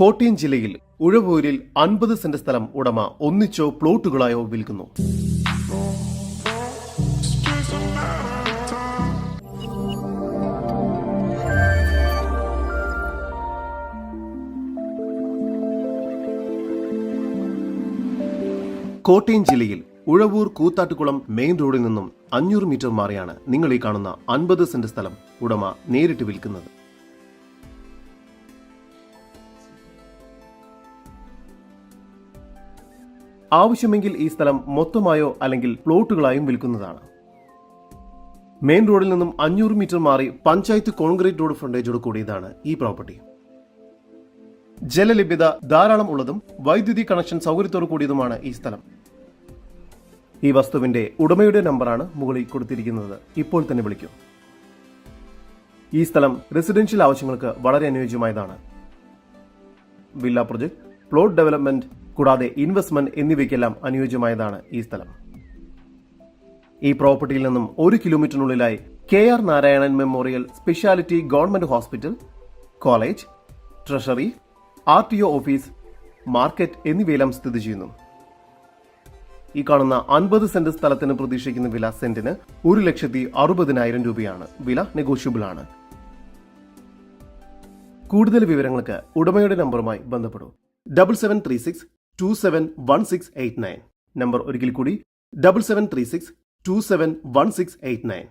കോട്ടയം ജില്ലയിൽ ഉഴവൂരിൽ അൻപത് സെന്റ് സ്ഥലം ഉടമ ഒന്നിച്ചോ പ്ലോട്ടുകളായോ വിൽക്കുന്നു. കോട്ടയം ജില്ലയിൽ ഉഴവൂർ കൂത്താട്ടുകുളം മെയിൻ റോഡിൽ നിന്നും അഞ്ഞൂറ് മീറ്റർ മാറിയാണ് നിങ്ങൾ ഈ കാണുന്ന അൻപത് സെന്റ് സ്ഥലം ഉടമ നേരിട്ട് വിൽക്കുന്നത്. ആവശ്യമെങ്കിൽ ഈ സ്ഥലം മൊത്തമായോ അല്ലെങ്കിൽ പ്ലോട്ടുകളായും വിൽക്കുന്നതാണ്. മെയിൻ റോഡിൽ നിന്നും അഞ്ഞൂറ് മീറ്റർ മാറി പഞ്ചായത്ത് കോൺക്രീറ്റ് റോഡ് ഫ്രണ്ടേജോട് കൂടിയതാണ് ഈ പ്രോപ്പർട്ടി. ജലലഭ്യത ധാരാളം ഉള്ളതും വൈദ്യുതി കണക്ഷൻ സൗകര്യത്തോടു കൂടിയതുമാണ് ഈ സ്ഥലം. ഈ വസ്തുവിന്റെ ഉടമയുടെ നമ്പറാണ് മുകളിൽ കൊടുത്തിരിക്കുന്നത്. ഇപ്പോൾ തന്നെ വിളിക്കും. ഈ സ്ഥലം റെസിഡൻഷ്യൽ ആവശ്യങ്ങൾക്ക് വളരെ അനുയോജ്യമായതാണ്. വില്ല പ്രൊജക്ട് പ്ലോട്ട് ഡെവലപ്മെന്റ് കൂടാതെ ഇൻവെസ്റ്റ്മെന്റ് എന്നിവയ്ക്കെല്ലാം അനുയോജ്യമായതാണ് ഈ സ്ഥലം. ഈ പ്രോപ്പർട്ടിയിൽ നിന്നും ഒരു കിലോമീറ്ററിനുള്ളിലായി K R Narayanan memorial speciality government hospital college treasury R T O office market എന്നിവയെല്ലാം സ്ഥിതി ചെയ്യുന്നു. ഈ കാണുന്ന അൻപത് സെന്റ് സ്ഥലത്തിന് പ്രതീക്ഷിക്കുന്ന വില സെന്റിന് ഒരു ലക്ഷത്തി അറുപതിനായിരം രൂപയാണ്. വില നെഗോഷ്യബിൾ ആണ്. കൂടുതൽ വിവരങ്ങൾക്ക് ഉടമയുടെ നമ്പറുമായി ബന്ധപ്പെടൂ. Double seven three six two seven one six eight nine number ഒരിക്കൽ കൂടി double seven three six two seven one six eight nine